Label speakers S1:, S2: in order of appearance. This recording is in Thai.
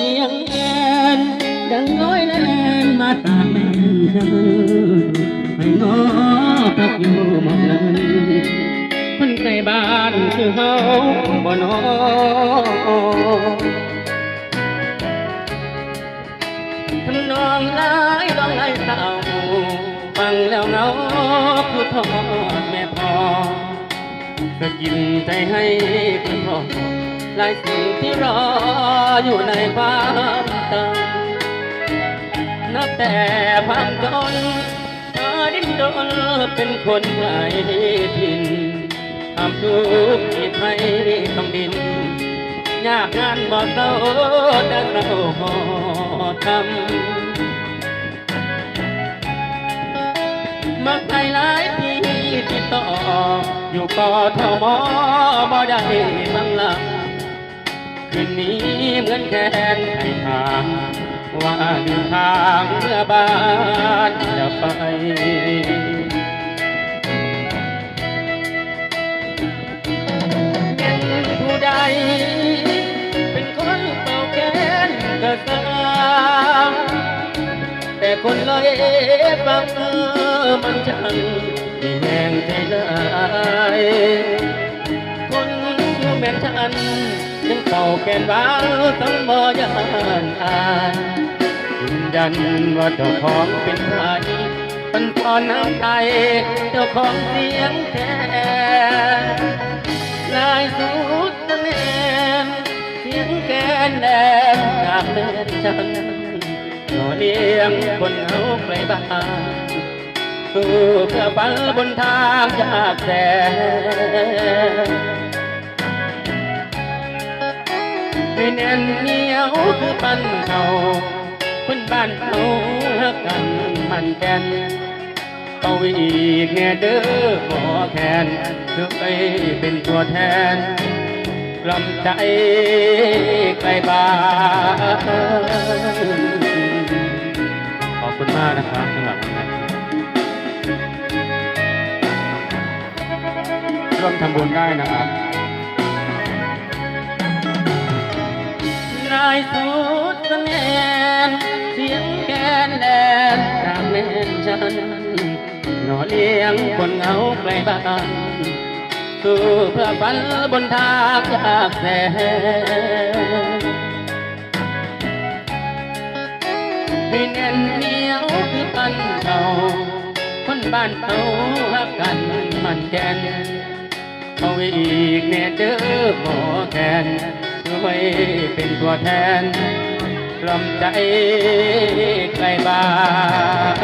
S1: ยินเสียงแอนดังน้อยแลนมาตามแม่ฉันไปงอพักอยู่มองนั้นคนไกลบ้านคือเฮาบ่นอทำนองลายดองหลายเศร้าฟังแล้วเงาผู้ทอดแม่พอก็กินใจให้คุณพ่อ หลายสิ่งที่รออยู่ในความตายนับแต่ความจนมาดิ้นรนเป็นคนไร้ทินทำทุกข์ที่ไทยต้องดิน ยากงานบ่เศร้าแต่เราพอทำมาไกลหลายปีติดต่อ อยู่กอทมบ่ได้บังลา คืนนี้เหมือนแค้นไอ้ทางว่าเดินทางเมื่อบ้านจะไปเป็นผู้ใดเป็นคนเป่าแค้นกระตาแต่คนลอยฟังเออมันจังมีแห่งใจลายคนแม่นฉัน ยังเป่าแค้นบ้างต้องบ่ยานอายยืนยันว่าเจ้าของเป็นใครเป็นตอนน้ำใจเจ้าของเสียงแค้นลายสุดตะเนนเสียงแกนแดงจากเล่นจันหล่อเลี้ยงคนเอาไกลบ้านสู้เพื่อฝันบนทางยากแสน แน่นเหนียวคือปันเขาคนบ้านเขาฮักกันมันแก่นเอาอีกแน่เด้อขอแทนเธอไปเป็นตัวแทนกลำใจไกลบ้านขอบคุณมากนะครับสำหรับร่วมทำบุญได้นะครับ สุดเสน่ห์เสียงแกนแลนจากแม่นฉันหน่อเลี้ยงคนเหงาไกลบ้านสู้เพื่อฝันบนทางยากแสนให้แน่นเหนียวคือปันเขาคนบ้านเขาฮักกันมันแกนเอาไว้อีกแน่เด้อหมอแคน ช่วยเป็นตัวแทนกล่อมใจไกลบ้าน